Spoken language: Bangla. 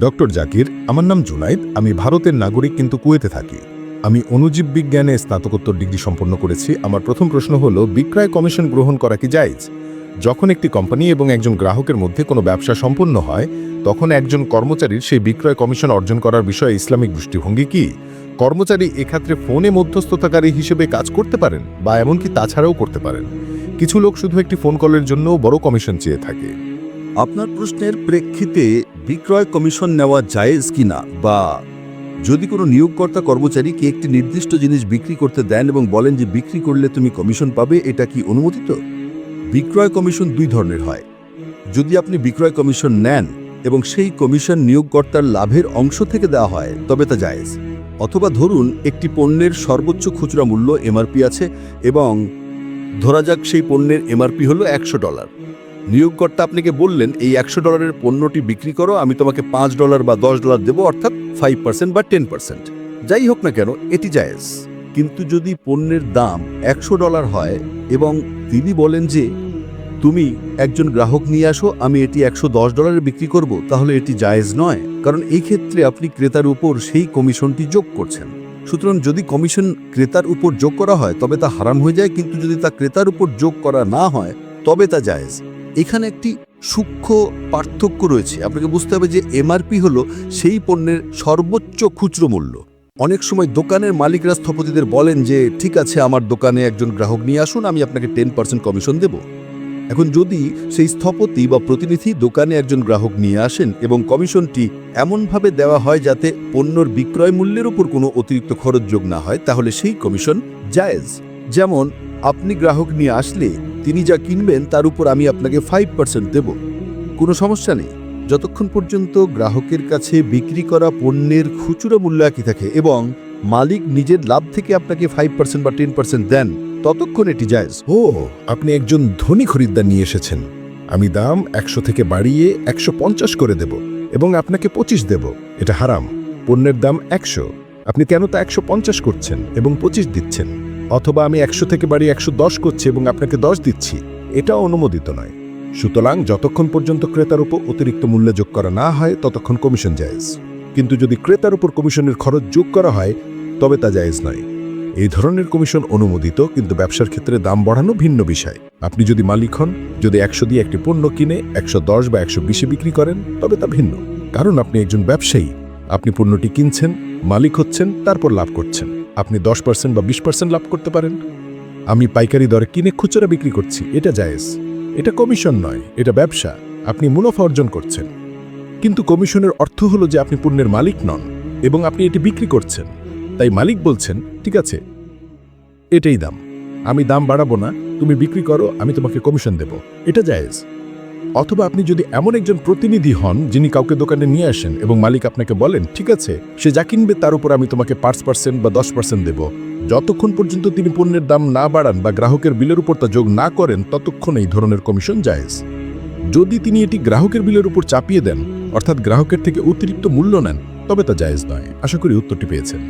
ডক্টর জাকির, আমার নাম জুনাইদ, আমি ভারতের নাগরিক কিন্তু কুয়েতে থাকি। আমি অণুজীব বিজ্ঞানে স্নাতকোত্তর ডিগ্রি সম্পন্ন করেছি। আমার প্রথম প্রশ্ন হলো, বিক্রয় কমিশন গ্রহণ করা কি জায়েজ? যখন একটি কোম্পানি এবং একজন গ্রাহকের মধ্যে কোনো ব্যবসা সম্পন্ন হয়, তখন একজন কর্মচারীর সেই বিক্রয় কমিশন অর্জন করার বিষয়ে ইসলামিক দৃষ্টিভঙ্গি কি? কর্মচারী এক্ষেত্রে ফোনে মধ্যস্থতাকারী হিসেবে কাজ করতে পারেন বা এমনকি তাছাড়াও করতে পারেন। কিছু লোক শুধু একটি ফোন কলের জন্য বড় কমিশন চেয়ে থাকে। আপনার প্রশ্নের প্রেক্ষিতে বিক্রয় কমিশন নেওয়া জায়েজ কিনা বা যদি কোনো নিয়োগকর্তা কর্মচারীকে একটি নির্দিষ্ট জিনিস বিক্রি করতে দেন এবং বলেন যে বিক্রি করলে তুমি কমিশন পাবে, এটা কি অনুমোদিত? বিক্রয় কমিশন দুই ধরনের হয়। যদি আপনি বিক্রয় কমিশন নেন এবং সেই কমিশন নিয়োগকর্তার লাভের অংশ থেকে দেওয়া হয়, তবে তা জায়েজ। অথবা ধরুন, একটি পণ্যের সর্বোচ্চ খুচরা মূল্য এমআরপি আছে এবং ধরা যাক সেই পণ্যের এমআরপি হলো একশো ডলার। নিয়োগকর্তা আপনাকে বললেন, এই একশো ডলারের পণ্যটি বিক্রি করো, আমি তোমাকে পাঁচ ডলার বা দশ ডলার দেবো, অর্থাৎ ফাইভ পার্সেন্ট বা টেন পার্সেন্ট যাই হোক না কেন, এটি জায়েজ। কিন্তু যদি পণ্যের দাম একশো ডলার হয় এবং তিনি বলেন যে, তুমি একজন গ্রাহক নিয়ে আসো, আমি এটি একশো দশ ডলারে বিক্রি করব, তাহলে এটি জায়েজ নয়। কারণ এই ক্ষেত্রে আপনি ক্রেতার উপর সেই কমিশনটি যোগ করছেন। সুতরাং যদি কমিশন ক্রেতার উপর যোগ করা হয়, তবে তা হারাম হয়ে যায়, কিন্তু যদি তা ক্রেতার উপর যোগ করা না হয়, তবে তা জায়েজ। এখানে একটি সূক্ষ্ম পার্থক্য রয়েছে। আপনাকে বুঝতে হবে যে এমআরপি হলো সেই পণ্যের সর্বোচ্চ খুচরো মূল্য। অনেক সময় দোকানের মালিকরা স্থপতিদের বলেন যে, ঠিক আছে, আমার দোকানে একজন গ্রাহক নিয়ে আসুন, আমি আপনাকে টেন পার্সেন্ট কমিশন দেব। এখন যদি সেই স্থপতি বা প্রতিনিধি দোকানে একজন গ্রাহক নিয়ে আসেন এবং কমিশনটি এমনভাবে দেওয়া হয় যাতে পণ্যর বিক্রয় মূল্যের উপর কোনো অতিরিক্ত খরচ যোগ না হয়, তাহলে সেই কমিশন জায়েজ। যেমন, আপনি গ্রাহক নিয়ে আসলে তিনি যা কিনবেন তার উপর আমি আপনাকে ফাইভ পার্সেন্ট দেব। কোনো সমস্যা নেই। যতক্ষণ পর্যন্ত গ্রাহকের কাছে বিক্রি করা পণ্যের খুচরো মূল্য একই থাকে এবং মালিক নিজের লাভ থেকে আপনাকে ফাইভ পার্সেন্ট বা টেন পার্সেন্ট দেন, ততক্ষণ এটি জায়েজ। ও, আপনি একজন ধনী খরিদ্দার নিয়ে এসেছেন। আমি দাম একশো থেকে বাড়িয়ে একশো পঞ্চাশ করে দেব এবং আপনাকে পঁচিশ দেব। এটা হারাম। পণ্যের দাম একশো। আপনি কেন তা একশো পঞ্চাশ করছেন এবং পঁচিশ দিচ্ছেন? অথবা আমি একশো থেকে বাড়ি একশো দশ করছি এবং আপনাকে দশ দিচ্ছি, এটাও অনুমোদিত নয়। সুতরাং যতক্ষণ পর্যন্ত ক্রেতার উপর অতিরিক্ত মূল্য যোগ করা না হয়, ততক্ষণ কমিশন জায়েজ। কিন্তু যদি ক্রেতার উপর কমিশনের খরচ যোগ করা হয়, তবে তা জায়েজ নয়। এই ধরনের কমিশন অনুমোদিত, কিন্তু ব্যবসার ক্ষেত্রে দাম বাড়ানো ভিন্ন বিষয়। আপনি যদি মালিক হন, যদি একশো দিয়ে একটি পণ্য কিনে একশো দশ বা একশো বিশে বিক্রি করেন, তবে তা ভিন্ন। কারণ আপনি একজন ব্যবসায়ী, আপনি পণ্যটি কিনছেন, মালিক হচ্ছেন, তারপর লাভ করছেন। আপনি দশ পার্সেন্ট বা বিশ পার্সেন্ট লাভ করতে পারেন। আমি পাইকারি দরে কিনে খুচরা বিক্রি করছি। এটা জায়েজ। এটা কমিশন নয়, এটা ব্যবসা। আপনি মুনাফা অর্জন করছেন। কিন্তু কমিশনের অর্থ হলো যে আপনি পণ্যের মালিক নন এবং আপনি এটি বিক্রি করছেন। তাই মালিক বলছেন, ঠিক আছে, এটাই দাম। আমি দাম বাড়াবো না। তুমি বিক্রি করো, আমি তোমাকে কমিশন দেব। এটা জায়েজ। অথবা আপনি যদি এমন একজন প্রতিনিধি হন যিনি কাউকে দোকানে নিয়ে আসেন এবং মালিক আপনাকে বলেন, ঠিক আছে, সে যা কিনবে তার উপর আমি তোমাকে পাঁচ পার্সেন্ট বা দশ পার্সেন্ট দেব। যতক্ষণ পর্যন্ত তিনি পণ্যের দাম না বাড়ান বা গ্রাহকের বিলের উপর তা যোগ না করেন, ততক্ষণ এই ধরনের কমিশন জায়েজ। যদি তিনি এটি গ্রাহকের বিলের উপর চাপিয়ে দেন, অর্থাৎ গ্রাহকের থেকে অতিরিক্ত মূল্য নেন, তবে তা জায়েজ নয়। আশা করি উত্তরটি পেয়েছেন।